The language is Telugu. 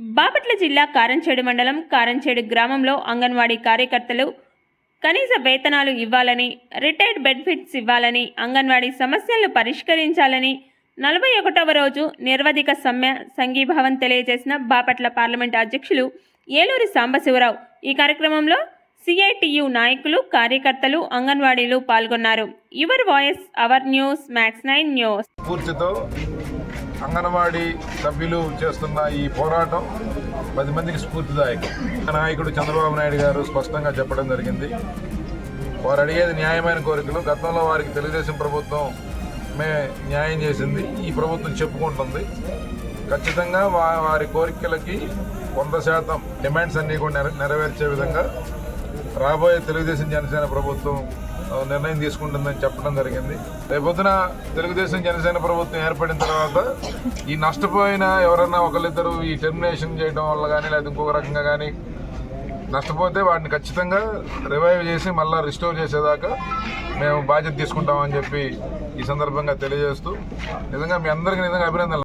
బాపట్ల జిల్లా కారంచేడు మండలం కారంచేడు గ్రామంలో అంగన్వాడీ కార్యకర్తలు కనీస వేతనాలు ఇవ్వాలని రిటైర్డ్ బెనిఫిట్స్ ఇవ్వాలని అంగన్వాడీ సమస్యలను పరిష్కరించాలని నలభై ఒకటవ రోజు నిర్వధిక సమ్మె సంఘీభావం తెలియజేసిన బాపట్ల పార్లమెంట్ అధ్యక్షులు ఏలూరి సాంబశివరావు. ఈ కార్యక్రమంలో సిఐటియు నాయకులు కార్యకర్తలు అంగన్వాడీలు పాల్గొన్నారు. Your voice our news max nine news. Anganwadi సభ్యులు చేస్తున్న ఈ పోరాటం పది మందికి స్ఫూర్తిదాయకం. నాయకుడు చంద్రబాబు నాయుడు గారు స్పష్టంగా చెప్పడం జరిగింది. వారు అడిగేది న్యాయమైన కోరికలు. గతంలో వారికి తెలుగుదేశం ప్రభుత్వం మే న్యాయం చేసింది. ఈ ప్రభుత్వం చెప్పుకుంటుంది. ఖచ్చితంగా వారి కోరికలకి వంద శాతం డిమాండ్స్ అన్నీ కూడా నెరవేర్చే విధంగా రాబోయే తెలుగుదేశం జనసేన ప్రభుత్వం నిర్ణయం తీసుకుంటుందని చెప్పడం జరిగింది. రేపొద్దున తెలుగుదేశం జనసేన ప్రభుత్వం ఏర్పడిన తర్వాత ఈ నష్టపోయిన ఎవరన్నా ఒకరిద్దరు ఈ టెర్మినేషన్ చేయడం వల్ల కానీ లేదా ఇంకొక రకంగా కానీ నష్టపోతే వాటిని ఖచ్చితంగా రివైవ్ చేసి మళ్ళీ రిస్టోర్ చేసేదాకా మేము బాధ్యత తీసుకుంటామని చెప్పి ఈ సందర్భంగా తెలియజేస్తూ నిజంగా మీ అందరికీ నిజంగా అభినందనలు.